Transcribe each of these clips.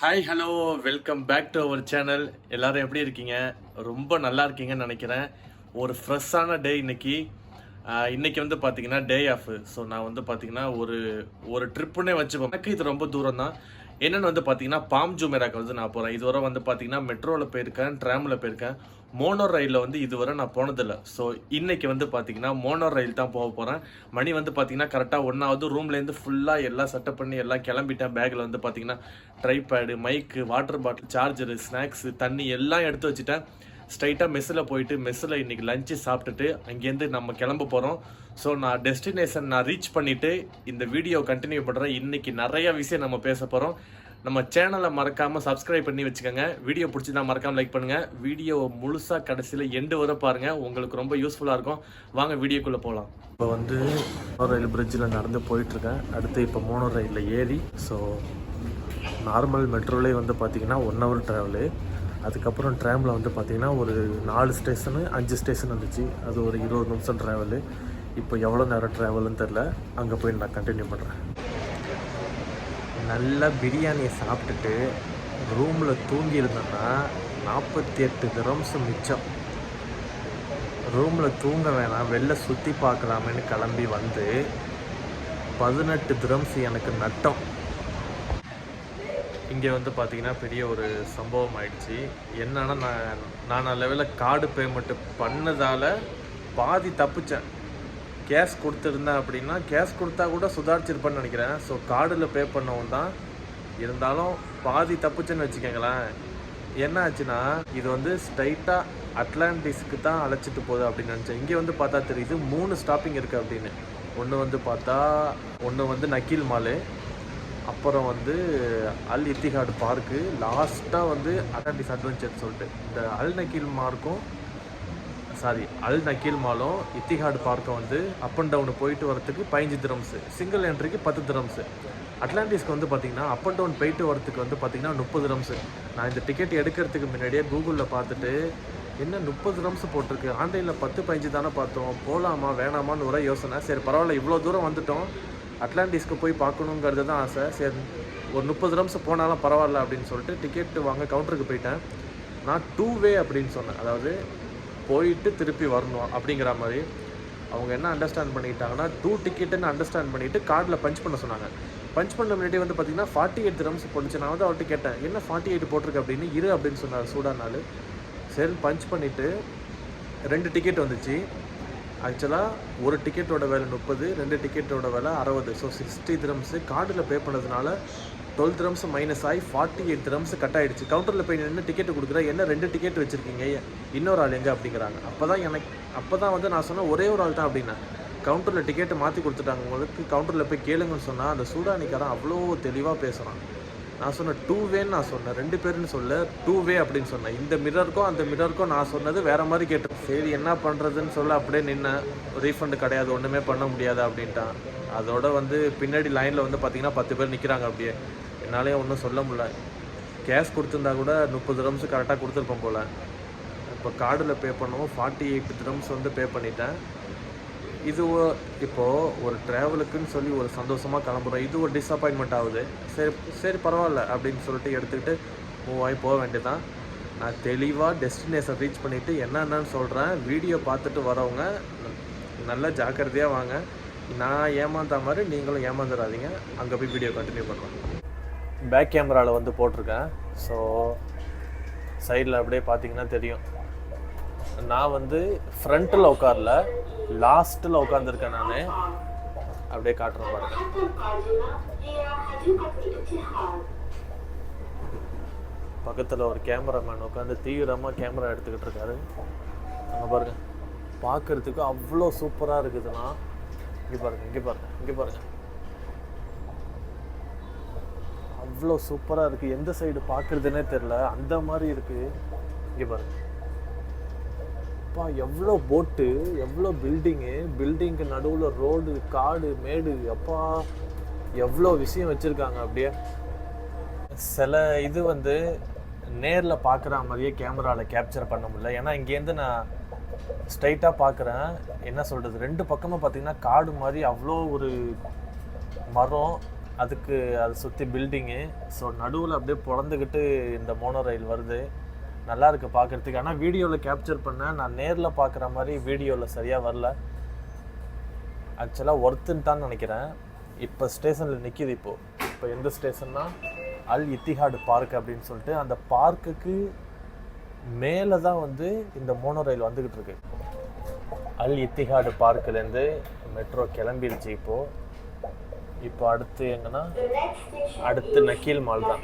Hi hello welcome back to our channel எல்லோரும் எப்படி இருக்கீங்க? ரொம்ப நல்லா இருக்கீங்கன்னு நினைக்கிறேன். ஒரு ஃப்ரெஷ்ஷான டே இன்னைக்கு. இன்றைக்கி இன்னைக்கு வந்து பார்த்தீங்கன்னா டே ஆஃப் ஸோ நான் வந்து பார்த்தீங்கன்னா ஒரு ஒரு ட்ரிப்புன்னே வச்சுப்போம் எனக்கு இது ரொம்ப தூரம் தான் என்னென்னு வந்து பார்த்தீங்கன்னா பாம் ஜுமேராக்கு வந்து நான் போகிறேன் இதுவரை வந்து பார்த்தீங்கன்னா மெட்ரோவில் போயிருக்கேன் ட்ராமில் போயிருக்கேன். மோனோ ரயிலில் வந்து இதுவரை நான் போனதில்லை. ஸோ இன்றைக்கி வந்து பார்த்தீங்கன்னா மோனோ ரயில் தான் போக போகிறேன் மணி வந்து பார்த்தீங்கன்னா கரெக்டாக ஒன்றாவது ரூம்லேருந்து ஃபுல்லாக எல்லாம் செட்டப் பண்ணி எல்லாம் கிளம்பிட்டேன். பேக்கில் வந்து பார்த்தீங்கன்னா tripod mic water bottle charger snacks தண்ணி எல்லாம் எடுத்து வச்சுட்டேன். ஸ்ட்ரைட்டாக மெஸ்ஸில் போயிட்டு மெஸ்ஸில் இன்னைக்கு லஞ்சு சாப்பிட்டுட்டு அங்கேருந்து நம்ம கிளம்ப போகிறோம் ஸோ நான் டெஸ்டினேஷன் நான் ரீச் பண்ணிவிட்டு இந்த வீடியோ கண்டினியூ பண்ணுறேன் இன்றைக்கி நிறைய விஷயம் நம்ம பேச போகிறோம் நம்ம சேனலை மறக்காமல் சப்ஸ்கிரைப் பண்ணி வச்சுக்கோங்க. வீடியோ பிடிச்சிருந்தா மறக்காமல் லைக் பண்ணுங்கள் வீடியோ முழுசாக கடைசியில் எண்டு வர பாருங்கள் உங்களுக்கு ரொம்ப யூஸ்ஃபுல்லாக இருக்கும். வாங்க வீடியோக்குள்ளே போகலாம் இப்போ வந்து மோனோ ரயில் பிரிட்ஜில் நடந்து போயிட்டுருக்கேன். அடுத்து இப்போ மோனோ ரயிலில் ஏறி ஸோ நார்மல் மெட்ரோலே வந்து பார்த்தீங்கன்னா ஒன் ஹவர் ட்ராவலு அதுக்கப்புறம் ட்ராமில் வந்து பார்த்திங்கன்னா ஒரு நாலு ஸ்டேஷனு அஞ்சு ஸ்டேஷன் வந்துச்சு. அது ஒரு இருபது நிமிஷம் ட்ராவலு இப்போ எவ்வளோ நேரம் ட்ராவல்னு தெரில. அங்கே போய் நான் கண்டினியூ பண்ணுறேன் நல்லா பிரியாணியை சாப்பிட்டுட்டு ரூமில் தூங்கி இருந்தேன்னா நாற்பத்தி எட்டு கிராம்ஸ் மிச்சம். ரூமில் தூங்க வேணாம் வெளில சுற்றி பார்க்கலாமேன்னு கிளம்பி வந்து பதினெட்டு திரம்ஸ் எனக்கு நட்டம். இங்கே வந்து பார்த்தீங்கன்னா பெரிய ஒரு சம்பவம் ஆயிடுச்சு. என்னன்னா நான் நான் லெவலில் கார்டு பேமெண்ட்டு பண்ணதால் பாதி தப்பிச்சேன். கேஷ் கொடுத்துருந்தேன் அப்படின்னா கேஷ் கொடுத்தா கூட சுதாரிச்சிருப்பேன்னு நினைக்கிறேன். ஸோ கார்டில் பே பண்ணவும் தான். இருந்தாலும் பாதி தப்புச்சுன்னு வச்சுக்கோங்களேன். என்ன ஆச்சுன்னா இது வந்து ஸ்ட்ரைட்டாக அட்லாண்டிஸ்க்கு தான் அழைச்சிட்டு போகுது அப்படின்னு நினச்சேன். இங்கே வந்து பார்த்தா தெரியுது மூணு ஸ்டாப்பிங் இருக்குது அப்படின்னு. ஒன்று வந்து பார்த்தா ஒன்று வந்து நக்கீல் மாலு. அப்புறம் வந்து அல் இத்திஹாட் பார்க்கு. லாஸ்ட்டாக வந்து அட்லாண்டிஸ் அட்வென்ச்சர்னு சொல்லிட்டு. இந்த அல் நக்கீல் மார்க்கும் சாரி அல் நக்கீல் மாலும் இத்திஹாட் பார்க்கும் வந்து அப் அண்ட் டவுன் போயிட்டு வரத்துக்கு பதினஞ்சு திரம்ஸு சிங்கிள் என்ட்ரிக்கு பத்து திரம்ஸு அட்லாண்டிஸ்க்கு வந்து பார்த்திங்கன்னா அப் அண்ட் டவுன் போயிட்டு வரத்துக்கு வந்து பார்த்திங்கன்னா முப்பது ரம்ஸு நான் இந்த டிக்கெட் எடுக்கிறதுக்கு முன்னாடியே கூகுளில் பார்த்துட்டு என்ன முப்பது ரம்ஸ் போட்டிருக்கு? ஆன்லைனில் பத்து பதிஞ்சு தானே பார்த்தோம். போகலாமா வேணாமான்னு ஒரே யோசனை. சரி பரவாயில்ல இவ்வளோ தூரம் வந்துட்டோம். அட்லாண்டிஸ்க்கு போய் பார்க்கணுங்கிறது தான் ஆசை. சரி ஒரு முப்பது ரம்ஸ் போனாலும் பரவாயில்ல அப்படின்னு சொல்லிட்டு டிக்கெட் வாங்க கவுண்டருக்கு போயிட்டேன். நான் டூ வே அப்படின்னு சொன்னேன். அதாவது போயிட்டு திருப்பி வரணும் அப்படிங்கிற மாதிரி அவங்க என்ன அண்டர்ஸ்டாண்ட் பண்ணிக்கிட்டாங்கன்னா டூ டிக்கெட்டுன்னு அண்டர்ஸ்டாண்ட் பண்ணிட்டு கார்டில் பஞ்ச் பண்ண சொன்னாங்க. பஞ்ச் பண்ண முன்னாடி வந்து பார்த்தீங்கன்னா ஃபார்ட்டி எயிட் திரம்ஸ் போட்டுச்சு. நான் வந்து அவர்கிட்ட கேட்டேன் என்ன ஃபார்ட்டி எயிட் போட்டிருக்கு அப்படின்னு? இரு அப்படின்னு சொன்னார் சூடானாலு சரி பஞ்ச் பண்ணிவிட்டு ரெண்டு டிக்கெட் வந்துச்சு. ஆக்சுவலாக ஒரு டிக்கெட்டோட விலை முப்பது ரெண்டு டிக்கெட்டோட விலை அறுபது. ஸோ சிக்ஸ்டி திரம்ஸு கார்டில் பே பண்ணதுனால டுவெல் ட்ரம்ஸ் மைனஸ் ஆகி ஃபார்ட்டி எயிட் ட்ரம்ஸ் கட் ஆகிடுச்சு கவுண்டரில் போய் நின்று டிக்கெட் கொடுக்குற என்ன ரெண்டு டிக்கெட் வச்சுருக்கீங்க? இன்னொரு ஆள் எங்கே? அப்படிங்கிறாங்க. அப்போ தான் எனக்கு அப்போ தான் வந்து நான் சொன்னேன் ஒரே ஒரு ஆள் தான் அப்படின்னேன் கவுண்டரில் டிக்கெட்டை மாற்றி கொடுத்துட்டாங்க. உங்களுக்கு கவுண்டரில் போய் கேளுங்கன்னு சொன்னால் அந்த சூடானிக்காரன் அவ்வளோ தெளிவாக பேசுகிறான் நான் சொன்னேன் டூ வேன்னு நான் சொன்னேன். ரெண்டு பேருன்னு சொல்ல டூ வே அப்படின்னு சொன்னேன். இந்த மிரருக்கும் அந்த மிரருக்கும் நான் சொன்னது வேற மாதிரி கேட்டேன். சரி என்ன பண்ணுறதுன்னு சொல்ல அப்படியே நின்னேன். ரீஃபண்டு கிடையாது ஒன்றுமே பண்ண முடியாது அப்படின்ட்டான். அதோட வந்து பின்னாடி லைனில் வந்து பார்த்தீங்கன்னா பத்து பேர் நிற்கிறாங்க அப்படியே. என்னாலே ஒன்றும் சொல்ல முடியல. கேஷ் கொடுத்துருந்தா கூட முப்பது ரம்ஸ் கரெக்டாக கொடுத்துருப்போம் போல். இப்போ கார்டில் பே பண்ணவும் ஃபார்ட்டி எயிட் ட்ரம்ஸ் வந்து பே பண்ணிட்டேன். இது இப்போது இப்போ ஒரு ட்ராவலுக்குன்னு சொல்லி ஒரு சந்தோஷமாக கிளம்புறோம். இது ஒரு டிஸப்பாயின்மெண்ட் ஆகுது. சரி சரி பரவாயில்ல அப்படின்னு சொல்லிட்டு எடுத்துக்கிட்டு மூவ் ஆகி போக வேண்டியதான் நான் தெளிவாக டெஸ்டினேஷன் ரீச் பண்ணிவிட்டு என்னென்னு சொல்கிறேன் வீடியோ பார்த்துட்டு வரவங்க நல்லா ஜாக்கிரதையாக வாங்க. நான் ஏமாந்த மாதிரி நீங்களும் ஏமாந்துடாதீங்க. அங்கே போய் வீடியோ கண்டினியூ பண்ணுறோம் பேக் கேமராவில் வந்து போட்டிருக்கேன். ஸோ சைடில் அப்படியே பார்த்தீங்கன்னா தெரியும். நான் வந்து ஃப்ரண்ட்டில் உட்காரல லாஸ்ட்டில் உட்காந்துருக்கேன் நான். அப்படியே காட்டுறேன் பாருங்க. பக்கத்தில் ஒரு கேமராமேன் உட்காந்து தீவிரமாக கேமரா எடுத்துக்கிட்டு இருக்காரு. அங்கே பாருங்க. பார்க்குறதுக்கு அவ்வளோ சூப்பராக இருக்குதுண்ணா. இங்கே பாருங்க இங்கே பாருங்க இங்கே பாருங்க. அவ்வளோ சூப்பராக இருக்குது எந்த சைடு பார்க்குறதுனே தெரில அந்த மாதிரி இருக்குது இங்கே பாருங்க அப்பா எவ்வளோ போட்டு எவ்வளோ பில்டிங்கு பில்டிங்க்கு நடுவில் ரோடு காடு மேடு. அப்பா எவ்வளோ விஷயம் வச்சுருக்காங்க அப்படியே. சில இது வந்து நேரில் பார்க்குற மாதிரியே கேமராவில் கேப்சர் பண்ண முடியல. ஏன்னா இங்கேருந்து நான் ஸ்ட்ரைட்டாக பார்க்குறேன் என்ன சொல்கிறது ரெண்டு பக்கமும் பார்த்திங்கன்னா காடு மாதிரி அவ்வளோ ஒரு மரம் அதுக்கு அதை சுற்றி பில்டிங்கு ஸோ நடுவில் அப்படியே பிறந்துக்கிட்டு இந்த மோனோ ரயில் வருது. நல்லா இருக்குது பார்க்கறதுக்கு ஆனால் வீடியோவில் கேப்சர் பண்ணேன் நான் நேரில் பார்க்குற மாதிரி வீடியோவில் சரியாக வரல. ஆக்சுவலாக ஒர்த்துன்னு தான் நினைக்கிறேன். இப்போ ஸ்டேஷனில் நிற்கிது இப்போது இப்போ. எந்த ஸ்டேஷன்னா அல் இத்திஹாடு பார்க் அப்படின்னு சொல்லிட்டு அந்த பார்க்குக்கு மேலே தான் வந்து இந்த மோனோ ரயில் வந்துக்கிட்டு இருக்கு. அல் இத்திஹாடு பார்க்குலேருந்து மெட்ரோ கிளம்பிருச்சு இப்போது இப்போ அடுத்து எங்கன்னா அடுத்து நக்கீல் மால் தான்.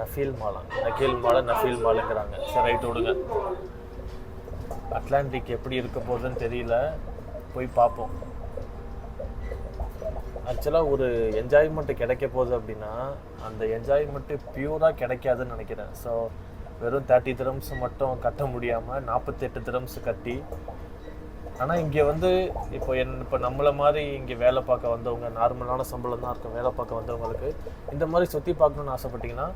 நஃபீல் மாலா. நக்கீல் மாலை? நஃபீல் மாலுங்கிறாங்க. சரி ரைட் விடுங்க. அட்லாண்டிக் எப்படி இருக்க போகுதுன்னு தெரியல. போய் பார்ப்போம். ஆக்சுவலாக ஒரு என்ஜாய்மெண்ட் கிடைக்க போகுது அப்படின்னா அந்த என்ஜாய்மெண்ட்டு பியூராக கிடைக்காதுன்னு நினைக்கிறேன். ஸோ வெறும் தேர்ட்டி திரம்ஸ் மட்டும் கட்ட முடியாமல் நாற்பத்தெட்டு திரம்ஸ் கட்டி ஆனால் இங்கே வந்து இப்போ என் இப்போ நம்மளை மாதிரி இங்கே வேலை பார்க்க வந்தவங்க நார்மலான சம்பளம் தான் இருக்கும் வேலை பார்க்க வந்தவங்களுக்கு. இந்த மாதிரி சுற்றி பார்க்கணுன்னு ஆசைப்பட்டிங்கன்னா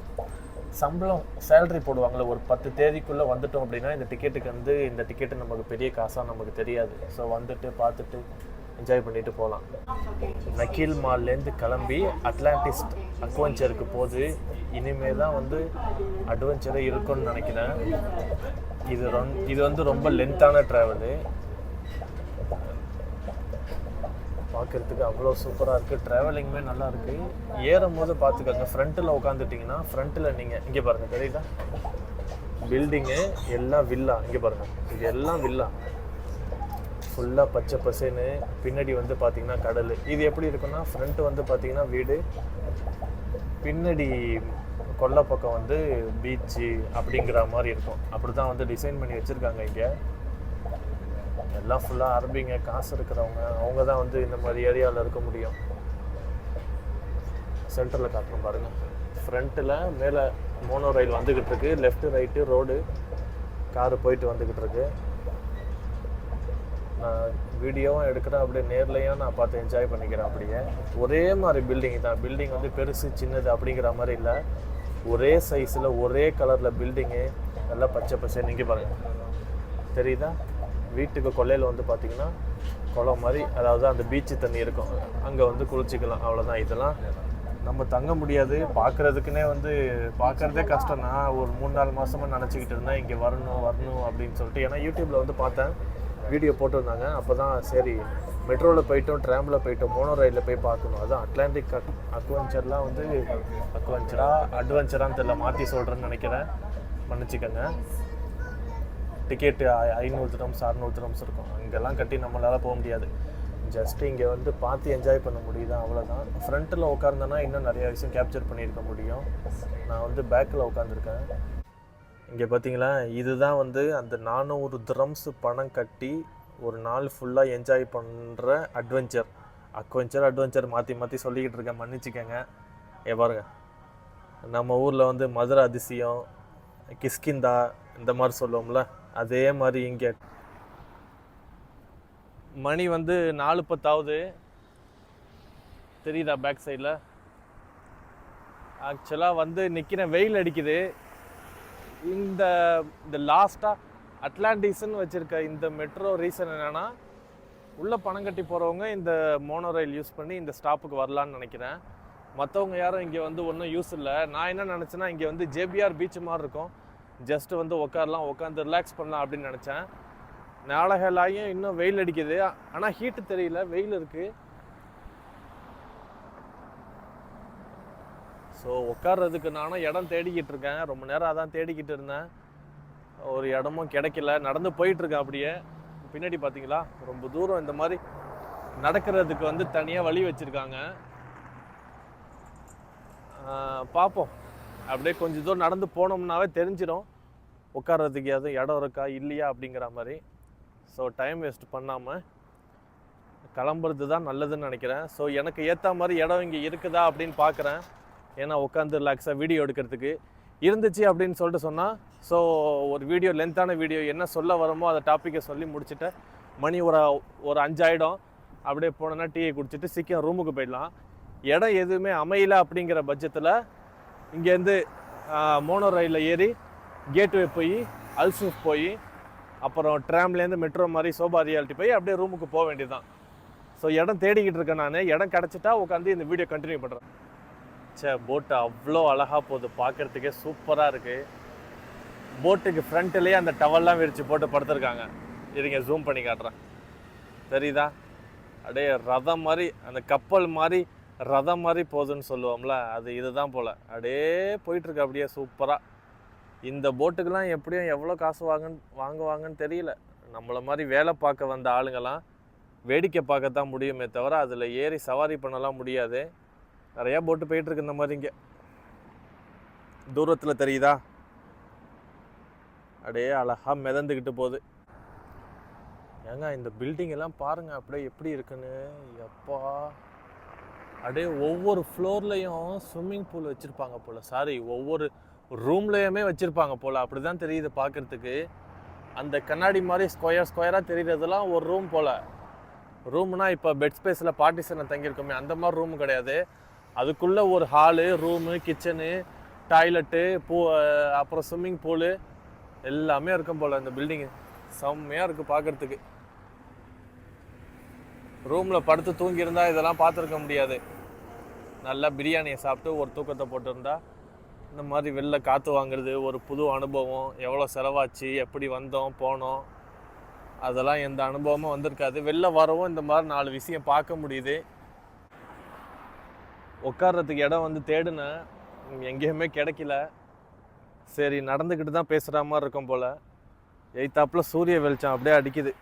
சம்பளம் சேலரி போடுவாங்களே ஒரு பத்து தேதிக்குள்ளே வந்துட்டோம் அப்படின்னா இந்த டிக்கெட்டுக்கு வந்து இந்த டிக்கெட்டு நமக்கு பெரிய காசாக நமக்கு தெரியாது. ஸோ வந்துட்டு பார்த்துட்டு என்ஜாய் பண்ணிட்டு போகலாம். நக்கீல் மால்லேருந்து கிளம்பி அட்லாண்டிஸ்ட் அட்வென்ச்சருக்கு போது இனிமே தான் வந்து அட்வென்ச்சரே இருக்கும்னு நினைக்கிறேன். இது ரொம் இது வந்து ரொம்ப லென்த்தான ட்ராவலு பார்க்குறதுக்கு அவ்வளோ சூப்பராக இருக்குது ட்ராவலிங்குமே நல்லா இருக்குது ஏறும் போது பார்த்துக்கோங்க ஃப்ரண்ட்டில் உட்காந்துட்டிங்கன்னா ஃப்ரண்ட்டில் நீங்கள் இங்கே பாருங்கள் தெரியுதா? பில்டிங்கு எல்லாம் வில்லா இங்கே பாருங்கள் இது எல்லாம் வில்லா ஃபுல்லாக பச்சை பசேன்னு பின்னாடி வந்து பார்த்தீங்கன்னா கடல். இது எப்படி இருக்குன்னா ஃப்ரண்ட்டு வந்து பார்த்தீங்கன்னா வீடு. பின்னாடி கொல்லை பக்கம் வந்து பீச்சு அப்படிங்கிற மாதிரி இருக்கும். அப்படி தான் வந்து டிசைன் பண்ணி வச்சுருக்காங்க இங்கே. எல்லாம் ஃபுல்லாக அரபிங்க காசு இருக்கிறவங்க. அவங்க தான் வந்து இந்த மாதிரி ஏரியாவில் இருக்க முடியும். சென்டரில் காட்டுறோம் பாருங்கள் ஃப்ரண்ட்டில் மேலே மோனோ ரயில் வந்துக்கிட்டு இருக்கு. லெஃப்ட்டு ரைட்டு ரோடு காரு போயிட்டு வந்துக்கிட்டு இருக்கு. நான் வீடியோவும் எடுக்கிறேன். அப்படியே நேர்லையும் நான் பார்த்து என்ஜாய் பண்ணிக்கிறேன் அப்படியே. ஒரே மாதிரி பில்டிங் தான். பில்டிங் வந்து பெருசு சின்னது அப்படிங்கிற மாதிரி இல்லை. ஒரே சைஸில் ஒரே கலரில் பில்டிங்கு நல்லா பச்சை பச்சை நீங்கள் பாருங்கள் தெரியுதா? வீட்டுக்கு கொல்லையில் வந்து பார்த்திங்கன்னா குளம் மாதிரி அதாவது அந்த பீச்சு தண்ணி இருக்கும். அங்கே வந்து குளிச்சிக்கலாம் அவ்வளோதான் இதெல்லாம் நம்ம தங்க முடியாது. பார்க்குறதுக்குனே வந்து பார்க்குறதே கஷ்டம். நான் ஒரு மூணு நாலு மாதமாக நினச்சிக்கிட்டு இருந்தேன் இங்கே வரணும் வரணும் அப்படின்னு சொல்லிட்டு. ஏன்னா யூடியூப்பில் வந்து பார்த்தேன் வீடியோ போட்டிருந்தாங்க. அப்போ தான் சரி மெட்ரோவில் போயிட்டோம் ட்ராமில் போயிட்டோம் மோனோ ரயிலில் போய் பார்க்கணும். அதுதான் அட்லாண்டிக் அக் அக்வென்ச்சர்லாம் வந்து அக்வென்ச்சரா அட்வென்ச்சரான்னு தெரியல மாற்றி சொல்கிறேன்னு நினைக்கிறேன். மன்னிச்சிக்கோங்க. டிக்கெட்டு ஐநூறு திரம்ஸ் அறநூறு திரம்ஸ் இருக்கும். அங்கெல்லாம் கட்டி நம்மளால் போக முடியாது. ஜஸ்ட் இங்கே வந்து பார்த்து என்ஜாய் பண்ண முடியுது? அவ்வளோதான் ஃப்ரண்ட்டில் உட்காந்தோன்னா இன்னும் நிறைய விஷயம் கேப்சர் பண்ணியிருக்க முடியும். நான் வந்து பேக்கில் உட்காந்துருக்கேன் இங்கே பார்த்தீங்களா இதுதான் வந்து அந்த நானூறு திரம்ஸ் பணம் கட்டி ஒரு நாள் ஃபுல்லாக என்ஜாய் பண்ணுற அட்வென்ச்சர் அக்வென்ச்சர் அட்வென்ச்சர் மாற்றி மாற்றி சொல்லிக்கிட்டு இருக்கேன். மன்னிச்சிக்கங்க. ஏ பாருங்க. நம்ம ஊரில் வந்து மதுரை அதிசயம் கிஸ்கிந்தா இந்த மாதிரி சொல்லுவோம்ல. அதே மாதிரி இங்கே. மணி வந்து நாலு பத்தாவது. தெரியுதா பேக் சைடில் ஆக்சுவலாக வந்து நிற்கிறேன் வெயில் அடிக்குது. இந்த இந்த லாஸ்ட்டாக அட்லாண்டிஸ்ன்னு வச்சுருக்க இந்த மெட்ரோ ரீசன் என்னென்னா உள்ளே பணம் கட்டி போகிறவங்க இந்த மோனோ ரயில் யூஸ் பண்ணி இந்த ஸ்டாப்புக்கு வரலான்னு நினைக்கிறேன். மற்றவங்க யாரும் இங்கே வந்து ஒன்றும் யூஸ் இல்லை. நான் என்ன நினச்சேன்னா இங்கே வந்து ஜேபிஆர் பீச் மாதிரி இருக்கும். ஜஸ்ட்டு வந்து உட்காரலாம் உட்காந்து ரிலாக்ஸ் பண்ணலாம் அப்படின்னு நினச்சேன். நாளகலாயும் இன்னும் வெயில் அடிக்குது. ஆனால் ஹீட்டு தெரியல வெயில் இருக்குது ஸோ உட்கார்றதுக்கு நானும் இடம் தேடிக்கிட்டு இருக்கேன். ரொம்ப நேரம் அதான் தேடிக்கிட்டு இருந்தேன். ஒரு இடமும் கிடைக்கல. நடந்து போயிட்டுருக்கேன் அப்படியே. பின்னாடி பார்த்தீங்களா ரொம்ப தூரம் இந்த மாதிரி நடக்கிறதுக்கு வந்து தனியாக வழி வச்சுருக்காங்க. பார்ப்போம் அப்படியே கொஞ்சம் தூரம் நடந்து போனோம்னாவே தெரிஞ்சிடும். உட்கார்றதுக்கு எதுவும் இடம் இருக்கா இல்லையா அப்படிங்கிற மாதிரி. ஸோ டைம் வேஸ்ட் பண்ணாமல் கிளம்புறது தான் நல்லதுன்னு நினைக்கிறேன். ஸோ எனக்கு ஏற்ற மாதிரி இடம் இங்கே இருக்குதா அப்படின்னு பார்க்குறேன் ஏன்னா உட்காந்து ரிலாக்ஸாக வீடியோ எடுக்கிறதுக்கு இருந்துச்சு அப்படின்னு சொல்லிட்டு சொன்னால் ஸோ ஒரு வீடியோ லென்த்தான வீடியோ என்ன சொல்ல வரமோ அதை டாப்பிக்கை சொல்லி முடிச்சுட்டு மணி ஒரு ஒரு அஞ்சாயிடம். அப்படியே போனோன்னா டீயை குடிச்சிட்டு சீக்கிரம் ரூமுக்கு போயிடலாம். இடம் எதுவுமே அமையல அப்படிங்கிற பட்சத்தில் இங்கேருந்து மோனோ ரயிலில் ஏறி கேட்வே போய் அல்சூஃப் போய் அப்புறம் ட்ராம்லேருந்து மெட்ரோ மாதிரி சோபா ரியாலிட்டி போய் அப்படியே ரூமுக்கு போக வேண்டியதுதான். ஸோ இடம் தேடிக்கிட்டு இருக்கேன் நான். இடம் கிடச்சிட்டா உட்காந்து இந்த வீடியோ கண்டினியூ பண்ணுறேன் சே போட்டு அவ்வளோ அழகாக போகுது. பார்க்குறதுக்கே சூப்பராக இருக்குது போட்டுக்கு ஃப்ரண்ட்லேயே அந்த டவல்லாம் விரித்து போட்டு படுத்துருக்காங்க. இருங்க ஜூம் பண்ணி காட்டுறேன். தெரியுதா? அப்படியே ரதம் மாதிரி அந்த கப்பல் மாதிரி ரதம் மாதிரி போகுதுன்னு சொல்லுவோம்ல அது இதுதான் போல். அப்படியே போயிட்டுருக்கு அப்படியே சூப்பராக இந்த போட்டுக்கெலாம் எப்படியும் எவ்வளோ காசு வாங்கன்னு வாங்குவாங்கன்னு தெரியல. நம்மளை மாதிரி வேலை பார்க்க வந்த ஆளுங்கெல்லாம் வேடிக்கை பார்க்கத்தான் முடியுமே தவிர அதில் ஏறி சவாரி பண்ணலாம் முடியாது. நிறையா போட்டு போயிட்டுருக்கு இந்த மாதிரி இங்கே. தூரத்தில் தெரியுதா? அப்படியே அழகாக மிதந்துக்கிட்டு போகுது. ஏங்க இந்த பில்டிங் எல்லாம் பாருங்கள் அப்படியே எப்படி இருக்குன்னு. எப்பா. அப்படியே ஒவ்வொரு ஃப்ளோர்லேயும் ஸ்விம்மிங் பூல் வச்சுருப்பாங்க போல். சாரி ஒவ்வொரு ரூம்லேயுமே வச்சுருப்பாங்க போல். அப்படி தான் தெரியுது பார்க்குறதுக்கு. அந்த கண்ணாடி மாதிரி ஸ்கொயர் ஸ்கொயராக தெரியுறதெல்லாம் ஒரு ரூம் போல். ரூம்னா இப்போ பெட் ஸ்பேஸில் பார்ட்டிஷனை தங்கியிருக்கோமே அந்த மாதிரி ரூம் கிடையாது. அதுக்குள்ளே ஒரு ஹாலு ரூமு கிச்சனு டாய்லெட்டு பூ அப்புறம் ஸ்விம்மிங் பூலு எல்லாமே இருக்கும் போல் இந்த பில்டிங்கு செம்மையாக இருக்குது பார்க்குறதுக்கு. ரூமில் படுத்து தூங்கியிருந்தா இதெல்லாம் பார்த்துருக்க முடியாது. நல்லா பிரியாணியை சாப்பிட்டு ஒரு தூக்கத்தை போட்டிருந்தா இந்த மாதிரி வெளில காற்று வாங்குறது ஒரு புது அனுபவம் எவ்வளோ செலவாச்சு எப்படி வந்தோம் போனோம் அதெல்லாம் எந்த அனுபவமும் வந்திருக்காது. வெளில வரவும் இந்த மாதிரி நாலு விஷயம் பார்க்க முடியுது. உட்கார்றதுக்கு இடம் வந்து தேடினேன். எங்கேயுமே கிடைக்கல. சரி நடந்துக்கிட்டு தான் பேசுகிற மாதிரி இருக்கும் போல். எய்த்தாப்பில் சூரிய வெளிச்சம் அப்படியே அடிக்குது.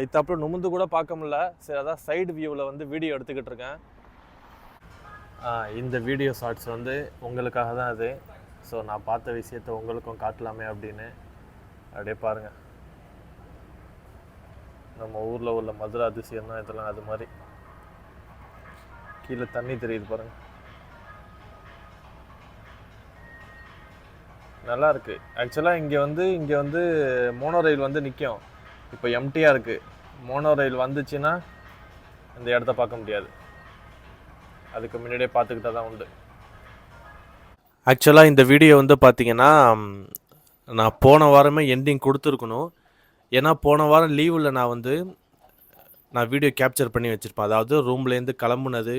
எய்த்தாப்பில் நுமுந்து கூட பார்க்க முடில சரி அதான் சைடு வியூவில் வந்து வீடியோ எடுத்துக்கிட்டு இருக்கேன். இந்த வீடியோ ஷார்ட்ஸ் வந்து உங்களுக்காக தான் அது. ஸோ நான் பார்த்த விஷயத்த உங்களுக்கும் காட்டலாமே அப்படின்னு அப்படியே பாருங்கள் நம்ம ஊரில் உள்ள மதுரை அதிசயம் தான் இதெல்லாம் அது மாதிரி. கீழே தண்ணி தெரியுது பாருங்கள் நல்லா இருக்கு. ஆக்சுவலாக இங்கே வந்து இங்கே வந்து மோனோ ரயில் வந்து நிற்கும் இப்போ எம்டியாக இருக்குது மோனோ ரயில் வந்துச்சுன்னா இந்த இடத்த பார்க்க முடியாது. அதுக்கு முன்னாடியே பார்த்துக்கிட்டா தான் உண்டு. ஆக்சுவலாக இந்த வீடியோ வந்து பார்த்தீங்கன்னா நான் போன வாரமே எண்டிங் கொடுத்துருக்கணும். ஏன்னா போன வாரம் லீவில் நான் வந்து நான் வீடியோ கேப்சர் பண்ணி வச்சுருப்பேன். அதாவது ரூம்லேருந்து கிளம்புனது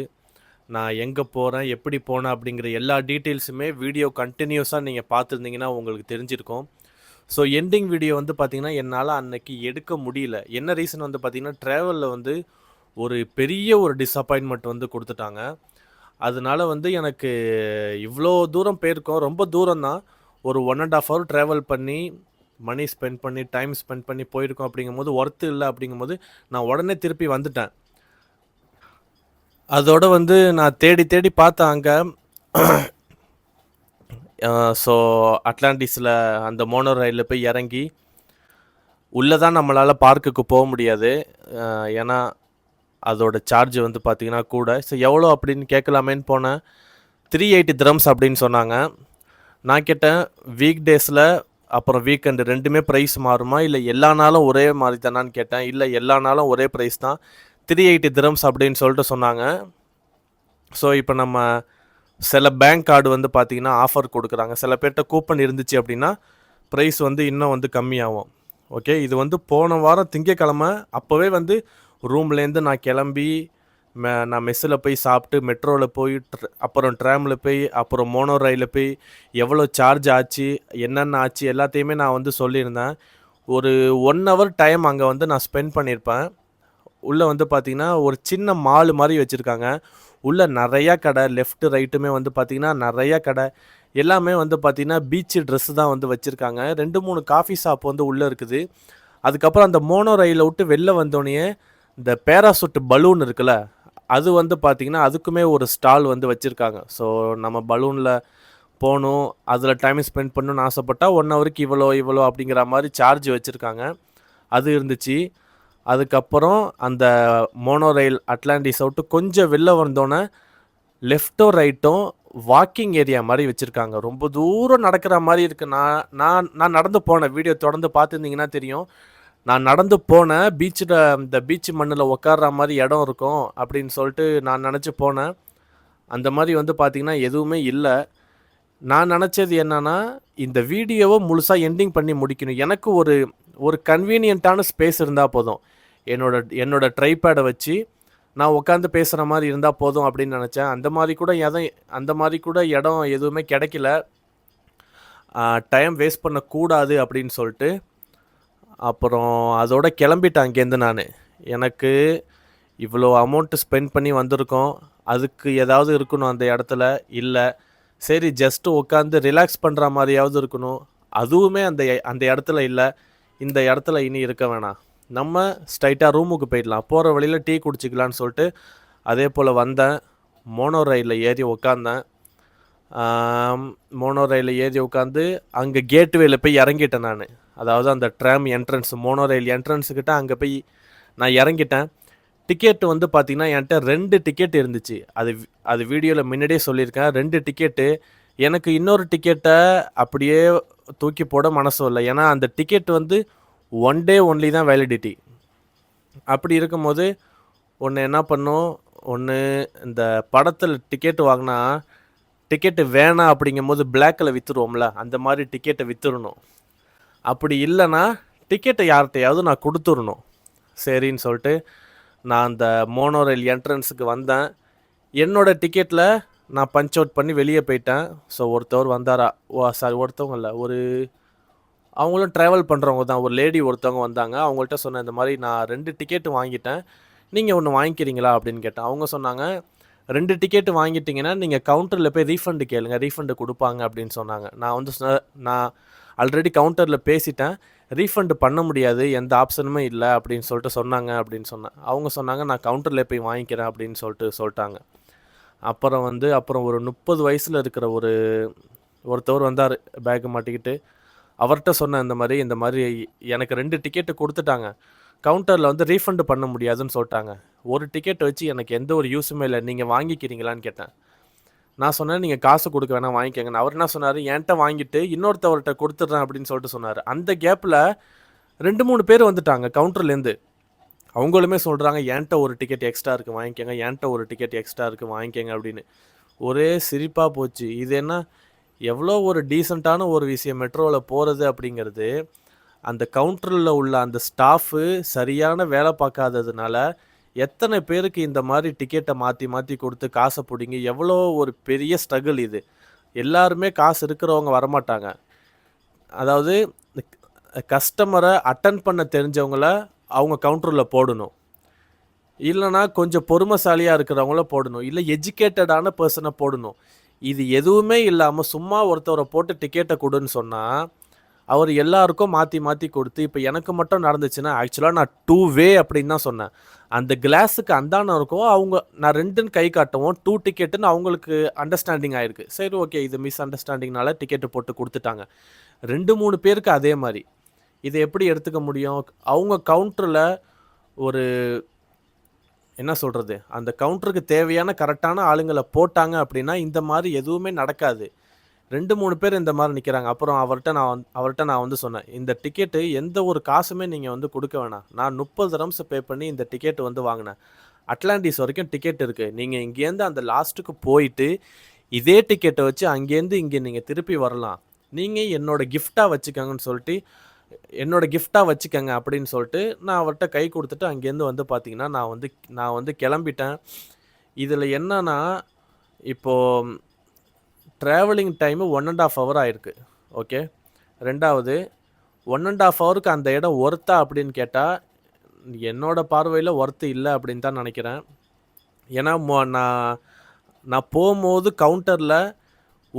நான் எங்கே போகிறேன் எப்படி போனேன் அப்படிங்கிற எல்லா டீட்டெயில்ஸுமே வீடியோ கண்டினியூஸாக நீங்கள் பார்த்துருந்தீங்கன்னா உங்களுக்கு தெரிஞ்சிருக்கும். ஸோ எண்டிங் வீடியோ வந்து பார்த்திங்கன்னா என்னால் அன்னைக்கு எடுக்க முடியல. என்ன ரீசன் வந்து பார்த்திங்கன்னா ட்ராவலில் வந்து ஒரு பெரிய ஒரு டிஸப்பாயின்மெண்ட் வந்து கொடுத்துட்டாங்க. அதனால வந்து எனக்கு இவ்வளோ தூரம் போயிருக்கோம். ரொம்ப தூரம் தான் ஒரு one and half hour travel பண்ணி மணி ஸ்பெண்ட் பண்ணி டைம் ஸ்பெண்ட் பண்ணி போயிருக்கோம் அப்படிங்கும்போது ஒர்த்து இல்லை அப்படிங்கும்போது நான் உடனே திருப்பி வந்துட்டேன். அதோட வந்து நான் தேடி தேடி பார்த்தேன் அங்கே ஸோ அட்லாண்டிஸில் அந்த மோனோ ரயிலில் போய் இறங்கி உள்ளே தான் நம்மளால் பார்க்குக்கு போக முடியாது. ஏன்னா அதோட சார்ஜ் வந்து பார்த்திங்கன்னா கூட. ஸோ எவ்வளோ அப்படின்னு கேட்கலாமேன்னு போனேன் த்ரீ எயிட்டி த்ரம்ஸ் அப்படின்னு சொன்னாங்க. நான் கேட்டேன் வீக் டேஸில் அப்புறம் வீக்கெண்டு ரெண்டுமே ப்ரைஸ் மாறுமா? இல்லை எல்லா நாளும் ஒரே மாதிரி தானான்னு கேட்டேன். இல்லை எல்லா நாளும் ஒரே ப்ரைஸ் தான். த்ரீ எயிட்டி திரம்ஸ் அப்படின்னு சொல்லிட்டு சொன்னாங்க. ஸோ இப்போ நம்ம சில பேங்க் கார்டு வந்து பார்த்திங்கன்னா ஆஃபர் கொடுக்குறாங்க. சில பேர்கிட்ட கூப்பன் இருந்துச்சு அப்படின்னா ப்ரைஸ் வந்து இன்னும் வந்து கம்மியாகும். ஓகே இது வந்து போன வாரம் திங்கக்கிழமை அப்போவே வந்து ரூம்லேருந்து நான் கிளம்பி மெ நான் மெஸ்ஸில் போய் சாப்பிட்டு மெட்ரோவில் போய் அப்புறம் ட்ராமில் போய் அப்புறம் மோனோ ரயிலில் போய் எவ்வளோ சார்ஜ் ஆச்சு என்னென்ன ஆச்சு எல்லாத்தையுமே நான் வந்து சொல்லியிருந்தேன். ஒரு ஒன் ஹவர் டைம் அங்கே வந்து நான் ஸ்பெண்ட் பண்ணியிருப்பேன். உள்ளே வந்து பார்த்திங்கன்னா ஒரு சின்ன மாலு மாதிரி வச்சுருக்காங்க. உள்ளே நிறையா கடை லெஃப்ட்டு ரைட்டுமே வந்து பார்த்திங்கன்னா நிறையா கடை. எல்லாமே வந்து பார்த்திங்கன்னா பீச்சு ட்ரெஸ்ஸு தான் வந்து வச்சுருக்காங்க. ரெண்டு மூணு காஃபி ஷாப் வந்து உள்ளே இருக்குது. அதுக்கப்புறம் அந்த மோனோ ரயிலை விட்டு வெளில வந்தோடனே இந்த பேராசூட் பலூன் இருக்குல்ல அது வந்து பார்த்திங்கன்னா அதுக்குமே ஒரு ஸ்டால் வந்து வச்சுருக்காங்க. ஸோ நம்ம பலூனில் போகணும் அதில் டைம் ஸ்பெண்ட் பண்ணணும்னு ஆசைப்பட்டால் ஒன் ஹவருக்கு இவ்வளோ இவ்வளோ அப்படிங்கிற மாதிரி சார்ஜ் வச்சுருக்காங்க. அது இருந்துச்சு. அதுக்கப்புறம் அந்த மோனோ ரயில் அட்லாண்டிஸ் அவுட்டு கொஞ்சம் வெளில வந்தோன்னே லெஃப்ட்டோ ரைட்டும் வாக்கிங் ஏரியா மாதிரி வச்சுருக்காங்க. ரொம்ப தூரம் நடக்கிற மாதிரி இருக்குது நான் நான் நான் நடந்து போனேன். வீடியோ தொடர்ந்து பார்த்துருந்தீங்கன்னா தெரியும். நான் நடந்து போனேன். பீச்சில் இந்த பீச் மண்ணில் உட்கார்ற மாதிரி இடம் இருக்கும் அப்படின்னு சொல்லிட்டு நான் நினச்சி போனேன். அந்த மாதிரி வந்து பார்த்திங்கன்னா எதுவுமே இல்லை. நான் நினச்சது என்னன்னா இந்த வீடியோவை முழுசாக எண்டிங் பண்ணி முடிக்கணும். எனக்கு ஒரு ஒரு கன்வீனியண்ட்டான ஸ்பேஸ் இருந்தால் போதும். என்னோட என்னோட ட்ரைபேடை வச்சு நான் உட்காந்து பேசுகிற மாதிரி இருந்தால் போதும் அப்படின்னு நினச்சேன். அந்த மாதிரி கூட எதுவும் அந்த மாதிரி கூட இடம் எதுவுமே கிடைக்கல. டைம் வேஸ்ட் பண்ணக்கூடாது அப்படின்னு சொல்லிட்டு அப்புறம் அதோட கிளம்பிட்டேன் அங்கேருந்து நான். எனக்கு இவ்வளோ அமௌண்ட்டு ஸ்பெண்ட் பண்ணி வந்திருக்கோம். அதுக்கு ஏதாவது இருக்கணும் அந்த இடத்துல? இல்லை. சரி ஜஸ்ட்டு உட்காந்து ரிலாக்ஸ் பண்ணுற மாதிரியாவது இருக்கணும். அதுவுமே அந்த அந்த இடத்துல இல்லை. இந்த இடத்துல இனி இருக்க வேணாம். நம்ம ஸ்ட்ரைட்டாக ரூமுக்கு போயிடலாம். போகிற வழியில் டீ குடிச்சிக்கலான்னு சொல்லிட்டு அதே போல் வந்தேன். மோனோ ரயிலில் ஏறி உக்காந்தேன். மோனோ ரயிலில் ஏறி உட்காந்து அங்கே கேட்வேயில் போய் இறங்கிட்டேன் நான். அதாவது அந்த ட்ராம் என்ட்ரன்ஸ் மோனோ ரயில் என்ட்ரன்ஸுக்கிட்ட அங்கே போய் நான் இறங்கிட்டேன். டிக்கெட் வந்து பார்த்திங்கன்னா என்கிட்ட ரெண்டு டிக்கெட் இருந்துச்சு. அது அது வீடியோவில் முன்னாடியே சொல்லியிருக்கேன். ரெண்டு டிக்கெட்டு எனக்கு இன்னொரு டிக்கெட்டை அப்படியே தூக்கி போட மனசும் இல்லை ஏன்னா அந்த டிக்கெட் வந்து ஒன் டே ஒன்லி தான் வேலிடிட்டி அப்படி இருக்கும்போது ஒன்று என்ன பண்ணும்? ஒன்று இந்த படத்தில் டிக்கெட் வாங்கினா டிக்கெட்டு வேணாம் அப்படிங்கும்போது பிளாக்கில் விற்றுருவோம்ல அந்த மாதிரி டிக்கெட்டை விற்றுடணும் அப்படி இல்லைன்னா டிக்கெட்டை யார்கிட்டையாவது நான் கொடுத்துடணும் சரின்னு சொல்லிட்டு நான் அந்த மோனோ ரயில் என்ட்ரன்ஸுக்கு வந்தேன். என்னோட டிக்கெட்டில் நான் பஞ்ச் அவுட் பண்ணி வெளியே போயிட்டேன். ஸோ ஒருத்தவர் வந்தாரா? ஓ சாரி ஒருத்தவங்க இல்லை ஒரு அவங்களும் ட்ராவல் பண்ணுறவங்க தான். ஒரு லேடி ஒருத்தவங்க வந்தாங்க. அவங்கள்ட்ட சொன்னேன் இந்த மாதிரி நான் ரெண்டு டிக்கெட்டு வாங்கிட்டேன். நீங்கள் ஒன்று வாங்கிக்கிறீங்களா? அப்படின்னு கேட்டேன். அவங்க சொன்னாங்க ரெண்டு டிக்கெட்டு வாங்கிட்டீங்கன்னா நீங்கள் கவுண்டரில் போய் ரீஃபண்டு கேளுங்க. ரீஃபண்டு கொடுப்பாங்க. அப்படின்னு சொன்னாங்க. நான் வந்து நான் ஆல்ரெடி கவுண்டரில் பேசிட்டேன். ரீஃபண்டு பண்ண முடியாது. எந்த ஆப்ஷனுமே இல்லை. அப்படின்னு சொல்லிட்டு சொன்னாங்க அப்படின்னு சொன்னேன். அவங்க சொன்னாங்க நான் கவுண்டரில் போய் வாங்கிக்கிறேன். அப்படின்னு சொல்லிட்டு சொல்லிட்டாங்க. அப்புறம் வந்து அப்புறம் ஒரு முப்பது வயசில் இருக்கிற ஒரு ஒருத்தவர் வந்தார் பேக்கு மாட்டிக்கிட்டு. அவர்கிட்ட சொன்ன இந்த மாதிரி இந்த மாதிரி எனக்கு ரெண்டு டிக்கெட்டு கொடுத்துட்டாங்க. கவுண்டரில் வந்து ரீஃபண்டு பண்ண முடியாதுன்னு சொல்லிட்டாங்க. ஒரு டிக்கெட் வச்சு எனக்கு எந்த ஒரு யூஸுமே இல்லை. நீங்கள் வாங்கிக்கிறீங்களான்னு கேட்டேன். நான் சொன்னேன் நீங்கள் காசு கொடுக்க வேணாம் வாங்கிக்கங்கன்னு அவர் என்ன சொன்னார்? என்கிட்ட வாங்கிட்டு இன்னொருத்தவர்கிட்ட கொடுத்துட்றேன் அப்படின்னு சொல்லிட்டு சொன்னார். அந்த கேப்பில் ரெண்டு மூணு பேர் வந்துட்டாங்க கவுண்டர்லேருந்து. அவங்களுமே சொல்கிறாங்க என்கிட்ட ஒரு டிக்கெட் எக்ஸ்ட்ரா இருக்குது வாங்கிக்கோங்க. என்கிட்ட ஒரு டிக்கெட் எக்ஸ்ட்ரா இருக்குது வாங்கிக்கோங்க அப்படின்னு. ஒரே சிரிப்பாக போச்சு. இது என்ன? எவ்வளோ ஒரு டீசெண்டான ஒரு விஷயம் மெட்ரோவில் போகிறது அப்படிங்கிறது அந்த கவுண்டரில் உள்ள அந்த ஸ்டாஃபு சரியான வேலை பார்க்காததுனால எத்தனை பேருக்கு இந்த மாதிரி டிக்கெட்டை மாற்றி மாற்றி கொடுத்து காசை பிடிங்கி எவ்வளோ ஒரு பெரிய ஸ்ட்ரகிள் இது. எல்லாருமே காசு இருக்கிறவங்க வரமாட்டாங்க. அதாவது கஸ்டமரை அட்டன் பண்ண தெரிஞ்சவங்கள அவங்க கவுண்டரில் போடணும். இல்லைனா கொஞ்சம் பொறுமைசாலியாக இருக்கிறவங்கள போடணும். இல்லை எஜுகேட்டடான பர்சனை போடணும். இது எதுவுமே இல்லாமல் சும்மா ஒருத்தவரை போட்டு டிக்கெட்டை கொடுன்னு சொன்னால் அவர் எல்லாருக்கும் மாற்றி மாற்றி கொடுத்து இப்போ எனக்கு மட்டும் நடந்துச்சுன்னா ஆக்சுவலாக நான் டூ வே அப்படின்னு தான் சொன்னேன். அந்த கிளாஸுக்கு அந்தானம் இருக்கும் அவங்க நான் ரெண்டுன்னு கை காட்டவும் டூ டிக்கெட்டுன்னு அவங்களுக்கு அண்டர்ஸ்டாண்டிங் ஆயிருக்கு. சரி ஓகே இது மிஸ் அண்டர்ஸ்டாண்டிங்னால டிக்கெட்டு போட்டு கொடுத்துட்டாங்க. ரெண்டு மூணு பேருக்கு அதே மாதிரி. இதை எப்படி எடுத்துக்க முடியும்? அவங்க கவுண்டரில் ஒரு என்ன சொல்கிறது அந்த கவுண்டருக்கு தேவையான கரெக்டான ஆளுங்களை போட்டாங்க அப்படின்னா இந்த மாதிரி எதுவுமே நடக்காது. ரெண்டு மூணு பேர் இந்த மாதிரி நிற்கிறாங்க அப்புறம் அவர்கிட்ட நான் வந்து அவர்கிட்ட நான் வந்து சொன்னேன் இந்த டிக்கெட்டு எந்த ஒரு காசுமே நீங்கள் வந்து கொடுக்க வேணாம். நான் முப்பது ரம்ஸ் பே பண்ணி இந்த டிக்கெட் வந்து வாங்கினேன். அட்லாண்டிஸ் வரைக்கும் டிக்கெட் இருக்குது நீங்கள் இங்கேருந்து அந்த லாஸ்ட்டுக்கு போயிட்டு இதே டிக்கெட்டை வச்சு அங்கேருந்து இங்கே நீங்கள் திருப்பி வரலாம். நீங்கள் என்னோடய கிஃப்டாக வச்சுக்கோங்கன்னு சொல்லிட்டு என்னோட கிஃப்டாக வச்சுக்கோங்க அப்படின்னு சொல்லிட்டு நான் அவர்கிட்ட கை கொடுத்துட்டு அங்கேருந்து வந்து பார்த்தீங்கன்னா நான் வந்து நான் வந்து கிளம்பிட்டேன். இதில் என்னன்னா இப்போது travelling time one and half hour ஆயிருக்கு. ஓகே ரெண்டாவது ஒன் அண்ட் ஆஃப் ஹவருக்கு அந்த இடம் ஒர்த்தா அப்படின்னு கேட்டால் என்னோடய பார்வையில் ஒர்த்து இல்லை அப்படின்னு தான் நினைக்கிறேன். ஏன்னா மொ- நான் நான் போகும்போது கவுண்டரில்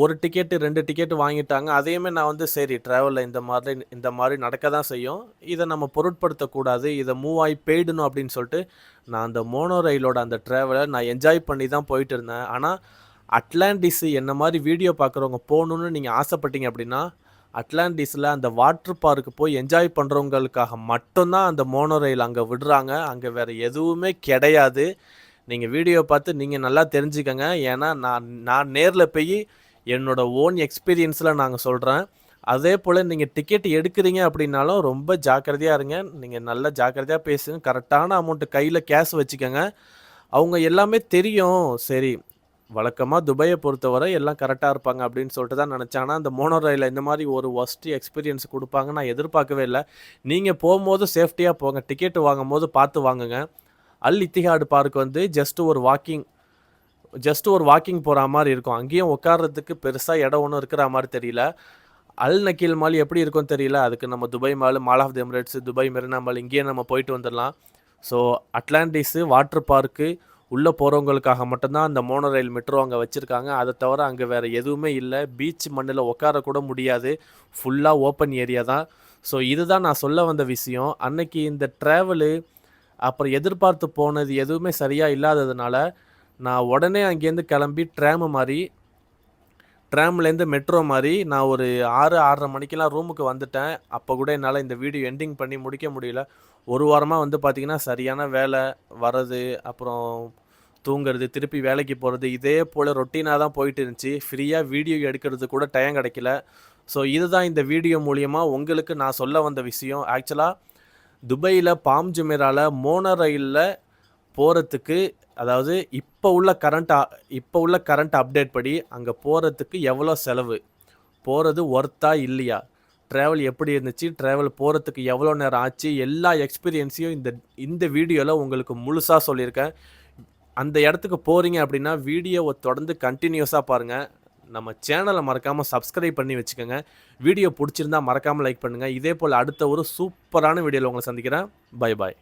ஒரு டிக்கெட்டு ரெண்டு டிக்கெட்டு வாங்கிட்டாங்க. அதையுமே நான் வந்து சரி ட்ராவலில் இந்த மாதிரி இந்த மாதிரி நடக்க தான் செய்யும். இதை நம்ம பொருட்படுத்தக்கூடாது. இதை மூவ் ஆகி போயிடணும் அப்படின்னு சொல்லிட்டு நான் அந்த மோனோ ரயிலோட அந்த ட்ராவலை நான் என்ஜாய் பண்ணி தான் போயிட்டு இருந்தேன். ஆனால் அட்லாண்டிஸ் என்ன மாதிரி வீடியோ பார்க்குறவங்க போகணுன்னு நீங்கள் ஆசைப்பட்டீங்க அப்படின்னா அட்லாண்டிஸில் அந்த வாட்டர் பார்க்கு போய் என்ஜாய் பண்ணுறவங்களுக்காக மட்டும்தான் அந்த மோனோ ரயில் அங்கே விடுறாங்க. அங்கே வேறு எதுவுமே கிடையாது. நீங்கள் வீடியோ பார்த்து நீங்கள் நல்லா தெரிஞ்சுக்கங்க. ஏன்னா நான் நான் நேரில் போய் என்னோட ஓன் எக்ஸ்பீரியன்ஸில் நாங்கள் சொல்கிறேன் அதே போல் நீங்கள் டிக்கெட் எடுக்கிறீங்க அப்படின்னாலும் ரொம்ப ஜாக்கிரதையாக இருங்க. நீங்கள் நல்லா ஜாக்கிரதையாக பேசுங்க கரெக்டான அமௌண்ட்டு கையில் கேஷ் வச்சுக்கோங்க. அவங்க எல்லாமே தெரியும். சரி வழக்கமாக துபாயை பொறுத்தவரை எல்லாம் கரெக்டாக இருப்பாங்க அப்படின்னு சொல்லிட்டு தான் நினச்சேன். ஆனால் அந்த மோனோ ரயிலில் இந்த மாதிரி ஒரு ஒஸ்ட் எக்ஸ்பீரியன்ஸ் கொடுப்பாங்க நான் எதிர்பார்க்கவே இல்லை. நீங்கள் போகும்போது சேஃப்டியாக போங்க. டிக்கெட் வாங்கும் போது பார்த்து வாங்குங்க. அல் இத்திஹாடு பார்க் வந்து ஜஸ்ட் ஒரு வாக்கிங் ஜஸ்ட் ஒரு வாக்கிங் போகிற மாதிரி இருக்கும். அங்கேயும் உட்கார்றதுக்கு பெருசாக இடம் ஒன்றும் இருக்கிற மாதிரி தெரியல. அல் நக்கீல் மால் எப்படி இருக்கும்னு தெரியல. அதுக்கு நம்ம Dubai mall mall of the Emirates Dubai Marina mall இங்கேயே நம்ம போயிட்டு வந்துடலாம். ஸோ அட்லாண்டிஸு வாட்டர் பார்க்கு உள்ளே போகிறவங்களுக்காக மட்டும்தான் அந்த மோனோ ரயில் மெட்ரோ அங்கே வச்சுருக்காங்க. அதை தவிர அங்கே வேறு எதுவுமே இல்லை. பீச் மண்ணில் உட்கார கூட முடியாது. ஃபுல்லாக ஓப்பன் ஏரியா தான். ஸோ இதுதான் நான் சொல்ல வந்த விஷயம். அன்னைக்கு இந்த ட்ராவலு அப்புறம் எதிர்பார்த்து போனது எதுவுமே சரியாக இல்லாததுனால நான் உடனே அங்கேருந்து கிளம்பி ட்ராமு மாதிரி ட்ராம்லேருந்து மெட்ரோ மாதிரி நான் ஒரு ஆறு ஆறரை மணிக்கெலாம் ரூமுக்கு வந்துட்டேன். அப்போ கூட என்னால் இந்த வீடியோ எண்டிங் பண்ணி முடிக்க முடியல. ஒரு வாரமாக வந்து பார்த்திங்கன்னா சரியான வேலை வர்றது அப்புறம் தூங்குறது திருப்பி வேலைக்கு போகிறது இதே போல் ரொட்டீனாக தான் போயிட்டு இருந்துச்சு. ஃப்ரீயாக வீடியோ எடுக்கிறது கூட டைம் கிடைக்கல. ஸோ இதுதான் இந்த வீடியோ மூலியமாக உங்களுக்கு நான் சொல்ல வந்த விஷயம். ஆக்சுவலாக துபாயில் பாம் ஜுமேராவில் மோனோ ரயிலில் போகிறதுக்கு அதாவது இப்போ உள்ள கரண்ட் இப்போ உள்ள கரண்ட் அப்டேட் படி அங்கே போகிறதுக்கு எவ்வளோ செலவு? போகிறது ஒர்த்தா இல்லையா? ட்ராவல் எப்படி இருந்துச்சு? ட்ராவல் போகிறதுக்கு எவ்வளோ நேரம் ஆச்சு? எல்லா எக்ஸ்பீரியன்ஸையும் இந்த இந்த வீடியோவில் உங்களுக்கு முழுசாக சொல்லியிருக்கேன். அந்த இடத்துக்கு போகிறீங்க அப்படின்னா வீடியோவை தொடர்ந்து கண்டினியூஸாக பாருங்கள் நம்ம சேனலை மறக்காமல் சப்ஸ்கிரைப் பண்ணி வச்சுக்கோங்க. வீடியோ பிடிச்சிருந்தா மறக்காமல் லைக் பண்ணுங்கள் இதே போல் அடுத்த ஒரு சூப்பரான வீடியோவில் உங்களை சந்திக்கிறேன். Bye bye